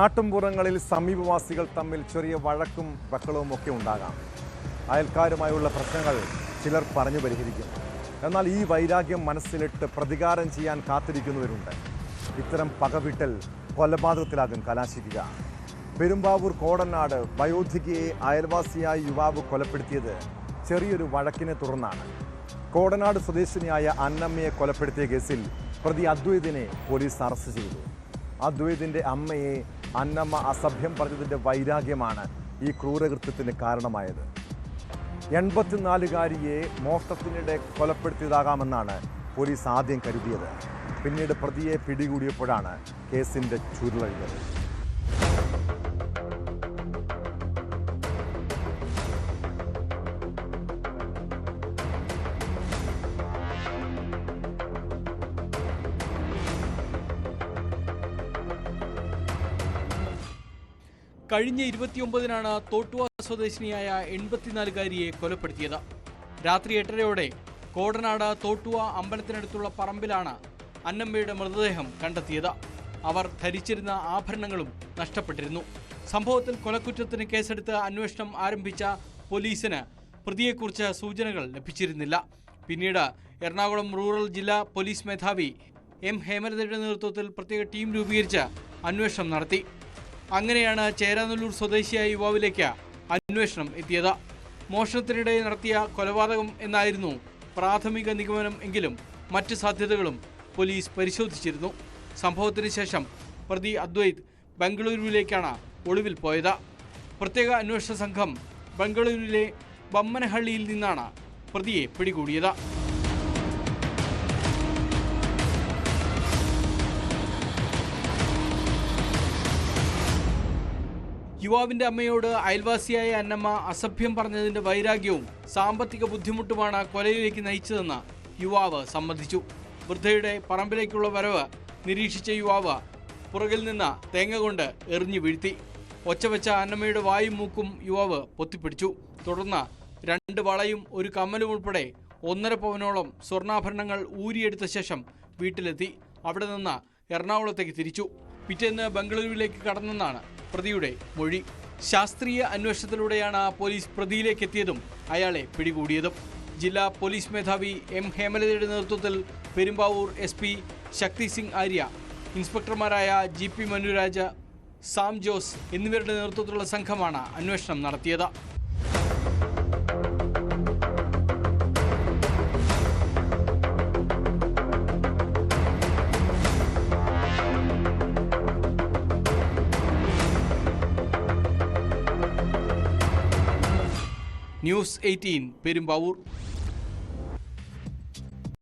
നാട്ടുംപുറങ്ങളിൽ സമീപവാസികൾ തമ്മിൽ ചെറിയ വഴക്കും വക്കളവും ഒക്കെ ഉണ്ടാകാം. അയൽക്കാരുമായുള്ള പ്രശ്നങ്ങൾ ചിലർ പറഞ്ഞു പരിഹരിക്കും. എന്നാൽ ഈ വൈരാഗ്യം മനസ്സിലിട്ട് പ്രതികാരം ചെയ്യാൻ കാത്തിരിക്കുന്നവരുണ്ട്. ഇത്തരം പകവിട്ടൽ കൊലപാതകത്തിലാകും കലാശിക്കുക. പെരുമ്പാവൂർ കോടനാട് വയോധികയെ അയൽവാസിയായ യുവാവ് കൊലപ്പെടുത്തിയത് ചെറിയൊരു വഴക്കിനെ തുടർന്നാണ്. കോടനാട് സ്വദേശിനിയായ അന്നമ്മയെ കൊലപ്പെടുത്തിയ കേസിൽ പ്രതി അദ്വൈതിനെ പോലീസ് അറസ്റ്റ് ചെയ്തു. അദ്വൈതിന്റെ അമ്മയെ അന്നമ്മ അസഭ്യം പറഞ്ഞതിന്റെ വൈരാഗ്യമാണ് ഈ ക്രൂരകൃത്യത്തിന് കാരണമായത്. എൺപത്തിനാലുകാരിയെ മോഷ്ടത്തിനിടെ കൊലപ്പെടുത്തിയതാകാമെന്നാണ് പോലീസ് ആദ്യം കരുതിയത്. പിന്നീട് പ്രതിയെ പിടികൂടിയപ്പോഴാണ് കേസിന്റെ ചുരുളഴിഞ്ഞത്. കഴിഞ്ഞ ഇരുപത്തിയൊമ്പതിനാണ് തോട്ടുവ സ്വദേശിനിയായ എൺപത്തിനാലുകാരിയെ കൊലപ്പെടുത്തിയത്. രാത്രി എട്ടരയോടെ കോടനാട് തോട്ടുവ അമ്പലത്തിനടുത്തുള്ള പറമ്പിലാണ് അന്നമ്മയുടെ മൃതദേഹം കണ്ടെത്തിയത്. അവർ ധരിച്ചിരുന്ന ആഭരണങ്ങളും നഷ്ടപ്പെട്ടിരുന്നു. സംഭവത്തിൽ കൊലക്കുറ്റത്തിന് കേസെടുത്ത് അന്വേഷണം ആരംഭിച്ച പോലീസിന് പ്രതിയെക്കുറിച്ച് സൂചനകൾ ലഭിച്ചിരുന്നില്ല. പിന്നീട് എറണാകുളം റൂറൽ ജില്ലാ പോലീസ് മേധാവി എം ഹേമലതയുടെ നേതൃത്വത്തിൽ പ്രത്യേക ടീം രൂപീകരിച്ച് അന്വേഷണം നടത്തി. അങ്ങനെയാണ് ചേരാനല്ലൂർ സ്വദേശിയായ യുവാവിലേക്ക് അന്വേഷണം എത്തിയത്. മോഷണത്തിനിടെ നടത്തിയ കൊലപാതകം എന്നായിരുന്നു പ്രാഥമിക നിഗമനം എങ്കിലും മറ്റ് സാധ്യതകളും പോലീസ് പരിശോധിച്ചിരുന്നു. സംഭവത്തിന് ശേഷം പ്രതി അദ്വൈത് ബംഗളൂരുവിലേക്കാണ് ഒളിവിൽ പോയത്. പ്രത്യേക അന്വേഷണ സംഘം ബംഗളൂരുവിലെ ബമ്മനഹള്ളിയിൽ നിന്നാണ് പ്രതിയെ പിടികൂടിയത്. യുവാവിന്റെ അമ്മയോട് അയൽവാസിയായ അന്നമ്മ അസഭ്യം പറഞ്ഞതിന്റെ വൈരാഗ്യവും സാമ്പത്തിക ബുദ്ധിമുട്ടുമാണ് കൊലയിലേക്ക് നയിച്ചതെന്ന് യുവാവ് സമ്മതിച്ചു. വൃദ്ധയുടെ പറമ്പിലേക്കുള്ള വരവ് നിരീക്ഷിച്ച യുവാവ് പുറകിൽ നിന്ന് തേങ്ങ കൊണ്ട് എറിഞ്ഞു വീഴ്ത്തി. ഒച്ചവെച്ച അന്നമ്മയുടെ വായും മൂക്കും യുവാവ് പൊത്തിപ്പിടിച്ചു. തുടർന്ന് രണ്ട് വളയും ഒരു കമ്മലും ഉൾപ്പെടെ ഒന്നര പവനോളം സ്വർണാഭരണങ്ങൾ ഊരിയെടുത്ത ശേഷം വീട്ടിലെത്തി. അവിടെ നിന്ന് എറണാകുളത്തേക്ക് തിരിച്ചു. പിറ്റേന്ന് ബംഗളൂരുവിലേക്ക് കടന്നെന്നാണ് പ്രതിയുടെ മൊഴി. ശാസ്ത്രീയ അന്വേഷണത്തിലൂടെയാണ് പോലീസ് പ്രതിയിലേക്ക് എത്തിയതും അയാളെ പിടികൂടിയതും. ജില്ലാ പോലീസ് മേധാവി എം ഹേമലതയുടെ നേതൃത്വത്തിൽ Perumbavoor S P Shakti Singh Arya ഇൻസ്പെക്ടർമാരായ G P Manuraja Sam Jose എന്നിവരുടെ നേതൃത്വത്തിലുള്ള സംഘമാണ് അന്വേഷണം നടത്തിയത്. News Eighteen Perumbavoor.